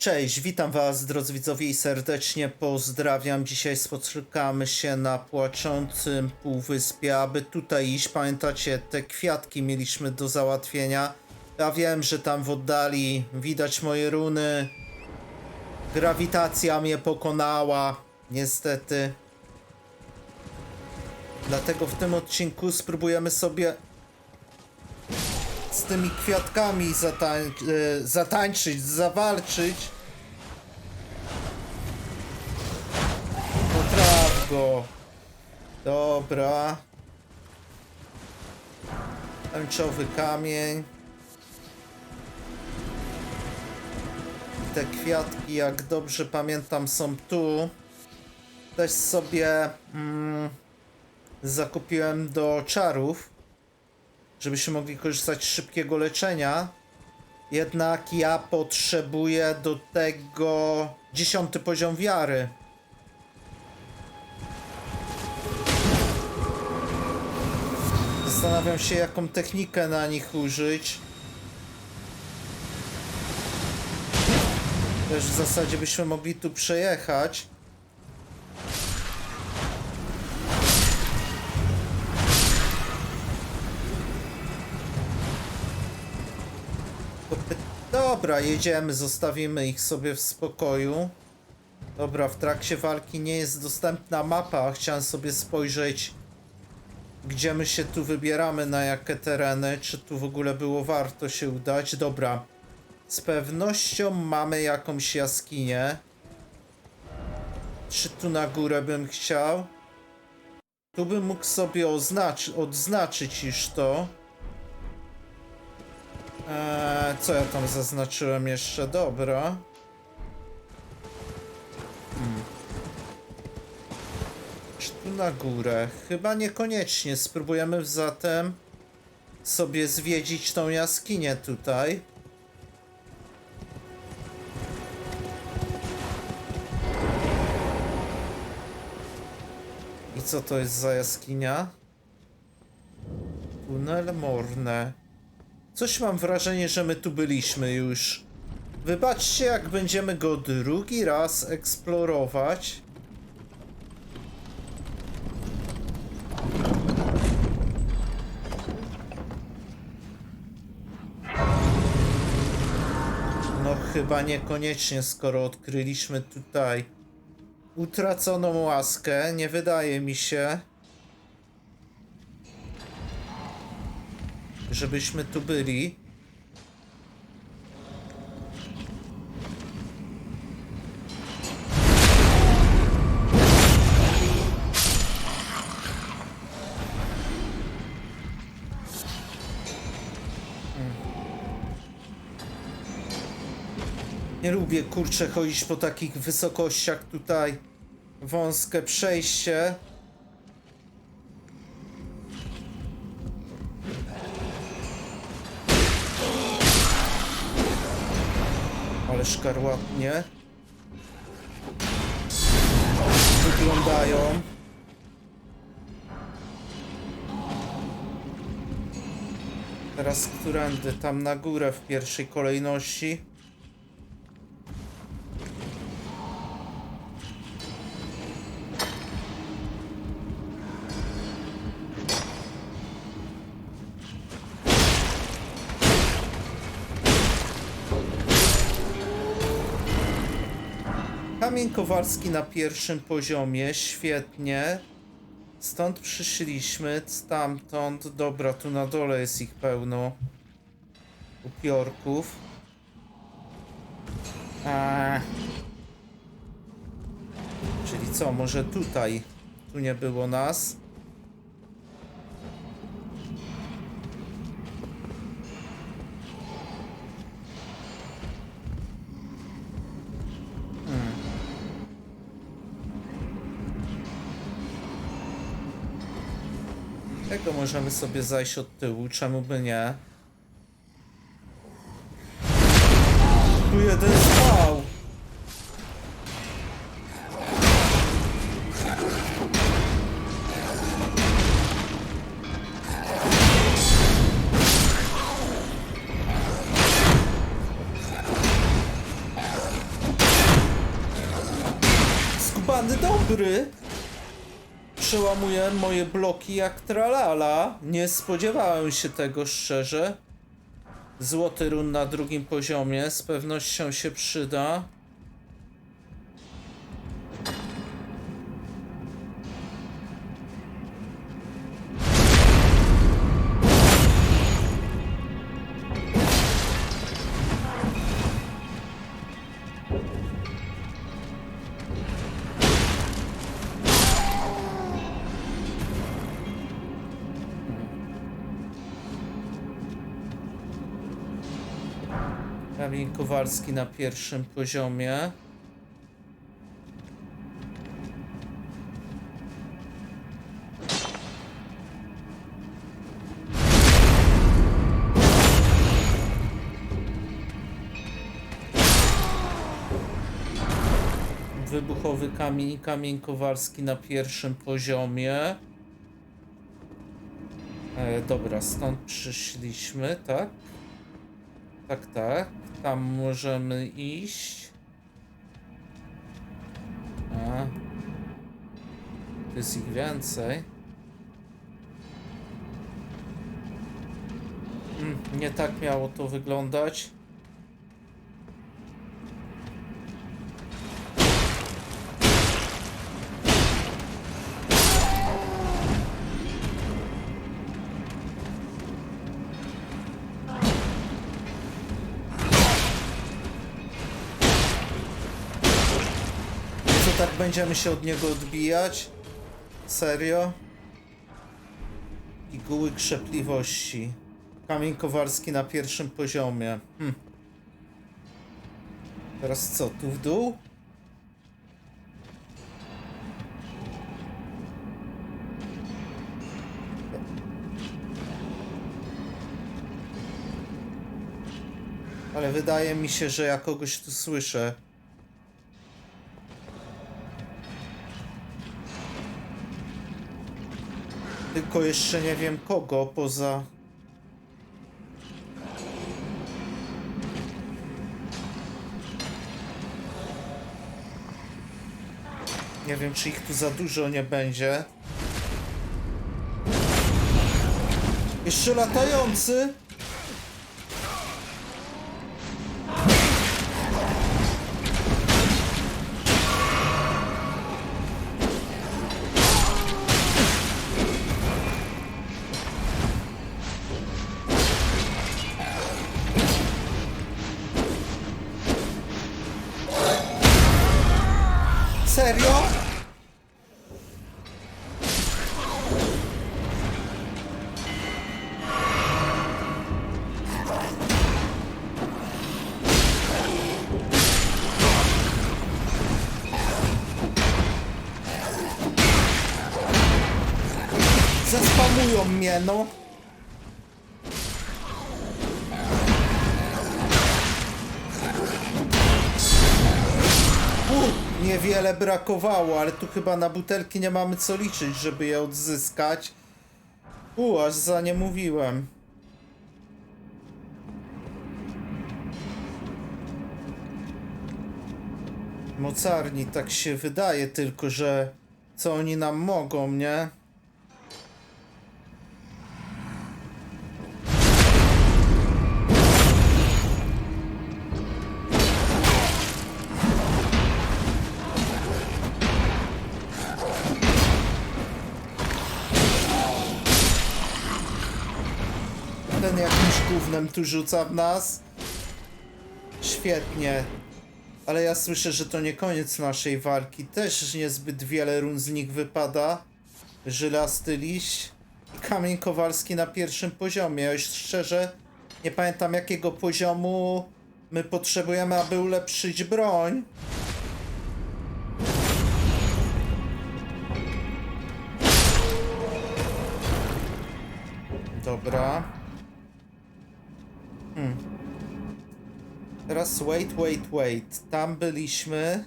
Cześć, witam was drodzy widzowie i serdecznie pozdrawiam. Dzisiaj spotykamy się na płaczącym półwyspie, aby tutaj iść. Pamiętacie, te kwiatki mieliśmy do załatwienia. Ja wiem, że tam w oddali widać moje runy. Grawitacja mnie pokonała, niestety. Dlatego w tym odcinku spróbujemy sobie z tymi kwiatkami zatań, e, zatańczyć, zawalczyć. Potraf go. Dobra. Tęczowy kamień. Te kwiatki, jak dobrze pamiętam, są tu. Też sobie mm, zakupiłem do czarów żebyśmy mogli korzystać z szybkiego leczenia. Jednak ja potrzebuję do tego dziesiąty poziom wiary. Zastanawiam się, jaką technikę na nich użyć. Też w zasadzie byśmy mogli tu przejechać. Dobra, jedziemy, zostawimy ich sobie w spokoju. Dobra, w trakcie walki nie jest dostępna mapa. Chciałem sobie spojrzeć, gdzie my się tu wybieramy, na jakie tereny. Czy tu w ogóle było warto się udać? Dobra. Z pewnością mamy jakąś jaskinię. Czy tu na górę bym chciał? Tu bym mógł sobie oznacz odznaczyć już to. Eee, co ja tam zaznaczyłem jeszcze? Dobra. Hmm. Czy tu na górę? Chyba niekoniecznie. Spróbujemy zatem sobie zwiedzić tą jaskinię tutaj. I co to jest za jaskinia? Tunel Morne. Coś mam wrażenie, że my tu byliśmy już. Wybaczcie, jak będziemy go drugi raz eksplorować. No chyba niekoniecznie, skoro odkryliśmy tutaj utraconą łaskę. Nie wydaje mi się. Żebyśmy tu byli. Nie lubię kurczę chodzić po takich wysokościach tutaj. Wąskie przejście. Ale szkarłatnie wyglądają. Teraz którędy? Tam na górę w pierwszej kolejności. Kamień Kowalski na pierwszym poziomie, świetnie. Stąd przyszliśmy, stamtąd. Dobra, tu na dole jest ich pełno. Upiorków. A. Czyli co, może tutaj? Tu nie było nas. Tego możemy sobie zajść od tyłu, czemu by nie? Tu jeden spał! Skubany dobry! Przełamuje moje bloki jak tralala. Nie spodziewałem się tego szczerze. Złoty run na drugim poziomie z pewnością się przyda. Kamil Kowalski na pierwszym poziomie. Wybuchowy kamień, kamień Kowalski na pierwszym poziomie. E, dobra, stąd przyszliśmy, tak? Tak, tak. Tam możemy iść. A. Tu jest ich więcej. Mm, nie tak miało to wyglądać. Tak będziemy się od niego odbijać? Serio? Piguły krzepliwości. Kamień Kowalski na pierwszym poziomie. Hm. Teraz co, tu w dół? Ale wydaje mi się, że ja kogoś tu słyszę. Tylko jeszcze nie wiem kogo poza. Nie wiem, czy ich tu za dużo nie będzie. Jeszcze latający. Zaspamują mnie, no. U, niewiele brakowało, ale tu chyba na butelki nie mamy co liczyć, żeby je odzyskać. U, aż za nie mówiłem. Mocarni, tak się wydaje tylko, że co oni nam mogą, nie? Ten jakimś gównem tu rzuca w nas. Świetnie. Ale ja słyszę, że to nie koniec naszej walki. Też niezbyt wiele run z nich wypada. Żylasty liść. I kamień kowalski na pierwszym poziomie. Ja już szczerze nie pamiętam jakiego poziomu my potrzebujemy, aby ulepszyć broń. Dobra. Teraz wait, wait, wait. Tam byliśmy.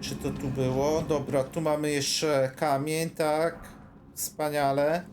Czy to tu było? Dobra, tu mamy jeszcze kamień, tak. Wspaniale.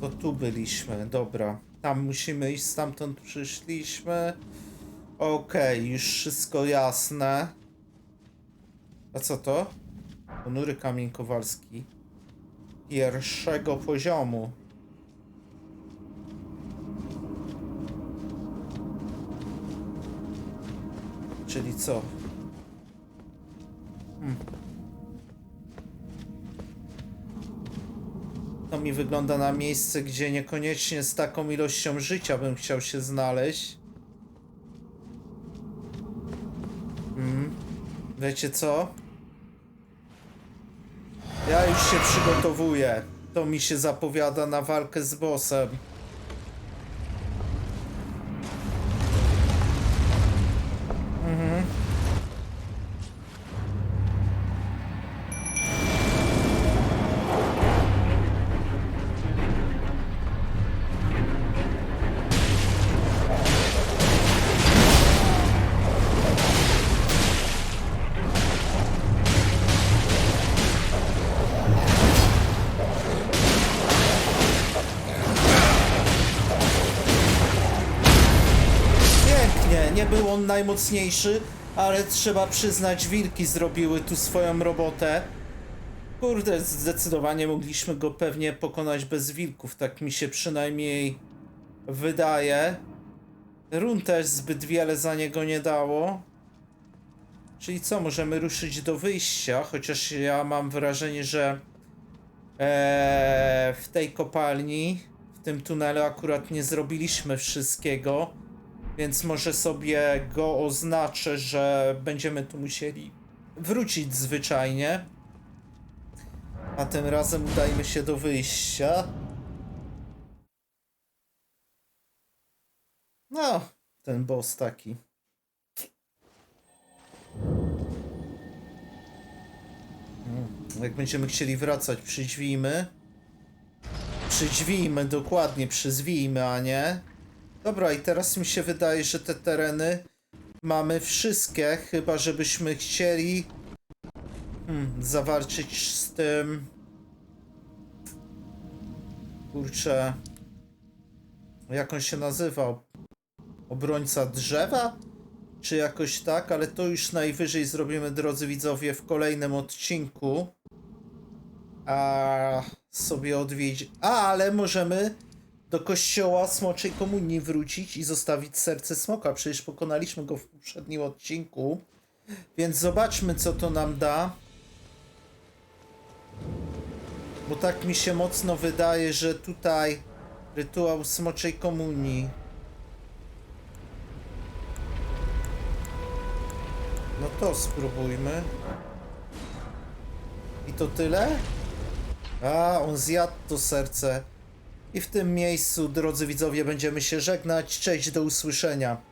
To tu byliśmy, dobra. Tam musimy iść, stamtąd przyszliśmy. Okej, już wszystko jasne. A co to? Ponury kamień kowalski. Pierwszego poziomu. Czyli co? Hmm. To mi wygląda na miejsce, gdzie niekoniecznie z taką ilością życia bym chciał się znaleźć. Mm. Wiecie co? Ja już się przygotowuję. To mi się zapowiada na walkę z bossem. Nie był on najmocniejszy, ale trzeba przyznać, wilki zrobiły tu swoją robotę. Kurde, zdecydowanie mogliśmy go pewnie pokonać bez wilków, tak mi się przynajmniej wydaje. Run też zbyt wiele za niego nie dało. Czyli co, możemy ruszyć do wyjścia, chociaż ja mam wrażenie, że Eee, w tej kopalni, w tym tunelu akurat nie zrobiliśmy wszystkiego, więc może sobie go oznaczę, że będziemy tu musieli wrócić zwyczajnie. A tym razem udajmy się do wyjścia. No, ten boss taki. Jak będziemy chcieli wracać, przydźwijmy. Przydźwijmy, dokładnie, przyzwijmy, a nie. Dobra, i teraz mi się wydaje, że te tereny mamy wszystkie, chyba żebyśmy chcieli hmm, zawalczyć z tym. Kurczę. Jak on się nazywał? Obrońca drzewa? Czy jakoś tak, ale to już najwyżej zrobimy, drodzy widzowie, w kolejnym odcinku. A sobie odwiedź. A, ale możemy do kościoła Smoczej Komunii wrócić i zostawić serce smoka. Przecież pokonaliśmy go w poprzednim odcinku. Więc zobaczmy, co to nam da. Bo tak mi się mocno wydaje, że tutaj rytuał Smoczej Komunii. No to spróbujmy. I to tyle? A, on zjadł to serce. I w tym miejscu, drodzy widzowie, będziemy się żegnać. Cześć, do usłyszenia.